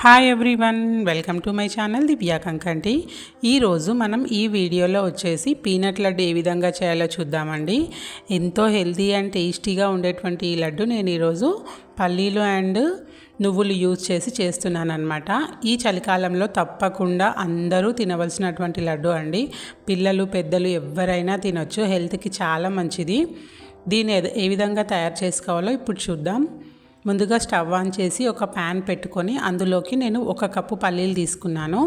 Hi everyone welcome to my channel Divya Kankanti ఈరోజు మనం ఈ వీడియోలో వచ్చేసి పీనట్ లడ్డు ఏ విధంగా చేయాలో చూద్దామండి. ఎంతో హెల్తీ అండ్ టేస్టీగా ఉండేటువంటి ఈ లడ్డు నేను ఈరోజు పల్లీలు అండ్ నువ్వులు యూజ్ చేసి చేస్తున్నాను అనమాట ఈ చలికాలంలో తప్పకుండా అందరూ తినవలసినటువంటి లడ్డు అండి. పిల్లలు పెద్దలు ఎవరైనా తినొచ్చు. హెల్త్కి చాలా మంచిది. దీన్ని ఏ విధంగా తయారు చేసుకోవాలో ఇప్పుడు చూద్దాం. ముందుగా స్టవ్ ఆన్ చేసి ఒక ప్యాన్ పెట్టుకొని అందులోకి నేను ఒక కప్పు పల్లీలు తీసుకున్నాను.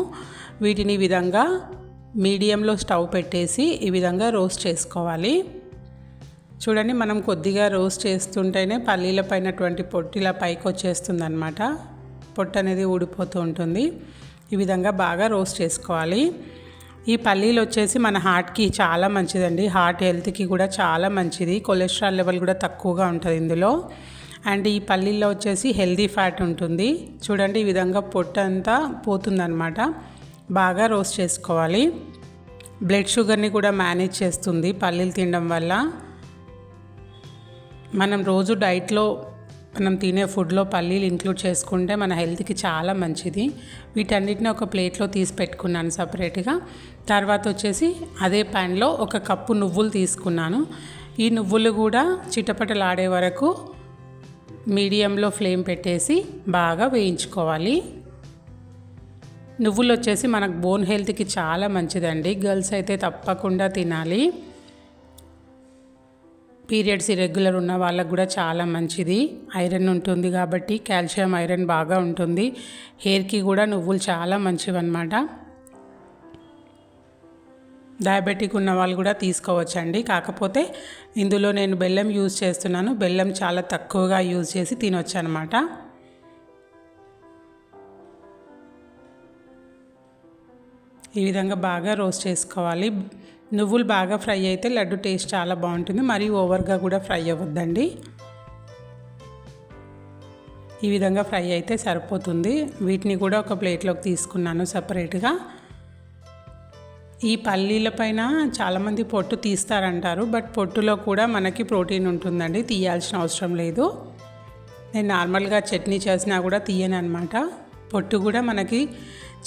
వీటిని ఈ విధంగా మీడియంలో స్టవ్ పెట్టేసి ఈ విధంగా రోస్ట్ చేసుకోవాలి. చూడండి మనం కొద్దిగా రోస్ట్ చేస్తుంటేనే పల్లీల పైనటువంటి పొట్టిలా పైకి వచ్చేస్తుంది అనమాట పొట్టు అనేది ఊడిపోతూ ఉంటుంది. ఈ విధంగా బాగా రోస్ట్ చేసుకోవాలి. ఈ పల్లీలు వచ్చేసి మన హార్ట్కి చాలా మంచిదండి. హార్ట్ హెల్త్కి కూడా చాలా మంచిది. కొలెస్ట్రాల్ లెవెల్ కూడా తక్కువగా ఉంటుంది ఇందులో. అండ్ ఈ పల్లీల్లో వచ్చేసి హెల్దీ ఫ్యాట్ ఉంటుంది. చూడండి ఈ విధంగా పొట్టు అంతా పోతుందన్నమాట. బాగా రోస్ట్ చేసుకోవాలి. బ్లడ్ షుగర్ని కూడా మేనేజ్ చేస్తుంది పల్లీలు తినడం వల్ల. మనం రోజు డైట్లో మనం తినే ఫుడ్లో పల్లీలు ఇంక్లూడ్ చేసుకుంటే మన హెల్త్కి చాలా మంచిది. వీటన్నిటిని ఒక ప్లేట్లో తీసి పెట్టుకున్నాను సపరేట్గా. తర్వాత వచ్చేసి అదే ప్యాన్లో ఒక కప్పు నువ్వులు తీసుకున్నాను. ఈ నువ్వులు కూడా చిటపటలాడే వరకు మీడియంలో ఫ్లేమ్ పెట్టేసి బాగా వేయించుకోవాలి. నువ్వులు వచ్చేసి మనకు బోన్ హెల్త్కి చాలా మంచిదండి. గర్ల్స్ అయితే తప్పకుండా తినాలి. పీరియడ్స్ ఇరెగ్యులర్ ఉన్న వాళ్ళకు కూడా చాలా మంచిది. ఐరన్ ఉంటుంది కాబట్టి కాల్షియం ఐరన్ బాగా ఉంటుంది. హెయిర్కి కూడా నువ్వులు చాలా మంచివి అనమాట డయాబెటిక్ ఉన్న వాళ్ళు కూడా తీసుకోవచ్చండి. కాకపోతే ఇందులో నేను బెల్లం యూజ్ చేస్తున్నాను. బెల్లం చాలా తక్కువగా యూజ్ చేసి తినొచ్చు అనమాట ఈ విధంగా బాగా రోస్ట్ చేసుకోవాలి. నువ్వులు బాగా ఫ్రై అయితే లడ్డు టేస్ట్ చాలా బాగుంటుంది. మరి ఓవర్గా కూడా ఫ్రై అవ్వద్దండి. ఈ విధంగా ఫ్రై అయితే సరిపోతుంది. వీటిని కూడా ఒక ప్లేట్లోకి తీసుకున్నాను సపరేట్గా. ఈ పల్లీల పైన చాలామంది పొట్టు తీస్తారంటారు బట్ పొట్టులో కూడా మనకి ప్రోటీన్ ఉంటుందండి తీయాల్సిన అవసరం లేదు. నేను నార్మల్గా చట్నీ చేసినా కూడా తీయను అనమాట పొట్టు కూడా మనకి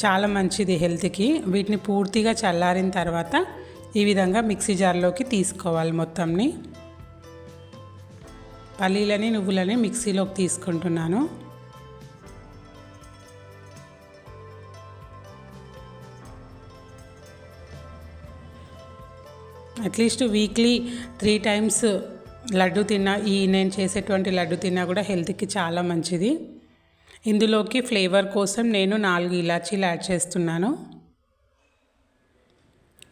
చాలా మంచిది హెల్త్కి. వీటిని పూర్తిగా చల్లారిన తర్వాత ఈ విధంగా మిక్సీ జార్లోకి తీసుకోవాలి మొత్తంని. పల్లీలని నువ్వులని మిక్సీలోకి తీసుకుంటున్నాను. At least weekly three times laddu తిన్నా ఈ నేను చేసేటువంటి లడ్డు తిన్నా కూడా హెల్త్కి చాలా మంచిది. ఇందులోకి ఫ్లేవర్ కోసం నేను నాలుగు ఇలాచీలు యాడ్ చేస్తున్నాను.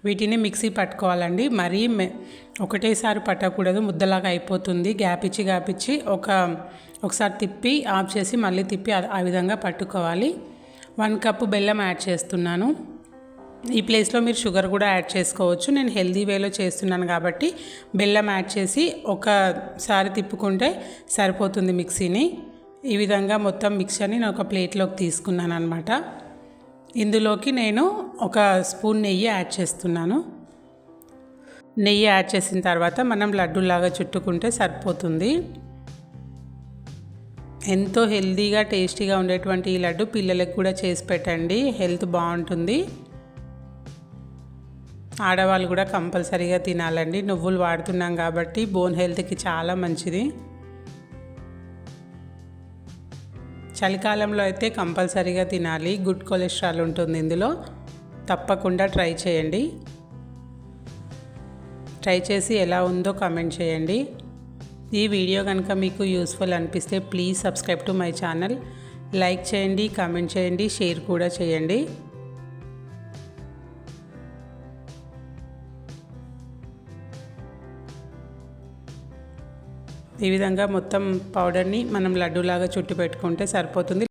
వీటిని మిక్సీ పట్టుకోవాలండి. మరీ ఒకటేసారి పట్టకూడదు ముద్దలాగా అయిపోతుంది. గ్యాప్ ఇచ్చి గ్యాప్ ఇచ్చి ఒక ఒకసారి తిప్పి ఆఫ్ చేసి మళ్ళీ తిప్పి ఆ విధంగా పట్టుకోవాలి. వన్ కప్పు బెల్లం యాడ్ చేస్తున్నాను. ఈ ప్లేస్లో మీరు షుగర్ కూడా యాడ్ చేసుకోవచ్చు. నేను హెల్దీ వేలో చేస్తున్నాను కాబట్టి బెల్లం యాడ్ చేసి ఒకసారి తిప్పుకుంటే సరిపోతుంది మిక్సీని. ఈ విధంగా మొత్తం మిక్సర్ని నేను ఒక ప్లేట్లోకి తీసుకున్నాను అనమాట ఇందులోకి నేను ఒక స్పూన్ నెయ్యి యాడ్ చేస్తున్నాను. నెయ్యి యాడ్ చేసిన తర్వాత మనం లడ్డూలాగా చుట్టుకుంటే సరిపోతుంది. ఎంతో హెల్దీగా టేస్టీగా ఉండేటువంటి ఈ లడ్డు పిల్లలకు కూడా చేసి పెట్టండి. హెల్త్ బాగుంటుంది. ఆడవాళ్ళు కూడా కంపల్సరీగా తినాలండి. నువ్వులు వాడుతున్నాం కాబట్టి బోన్ హెల్త్కి చాలా మంచిది. చలికాలంలో అయితే కంపల్సరీగా తినాలి. గుడ్ కొలెస్ట్రాల్ ఉంటుంది ఇందులో. తప్పకుండా ట్రై చేయండి. ట్రై చేసి ఎలా ఉందో కామెంట్ చేయండి. ఈ వీడియో కనుక మీకు యూస్ఫుల్ అనిపిస్తే please subscribe to my channel. Like చేయండి కామెంట్ చేయండి షేర్ కూడా చేయండి. ఈ విధంగా మొత్తం పౌడర్ని మనం లడ్డూలాగా చుట్టి పెట్టుకుంటే సరిపోతుంది.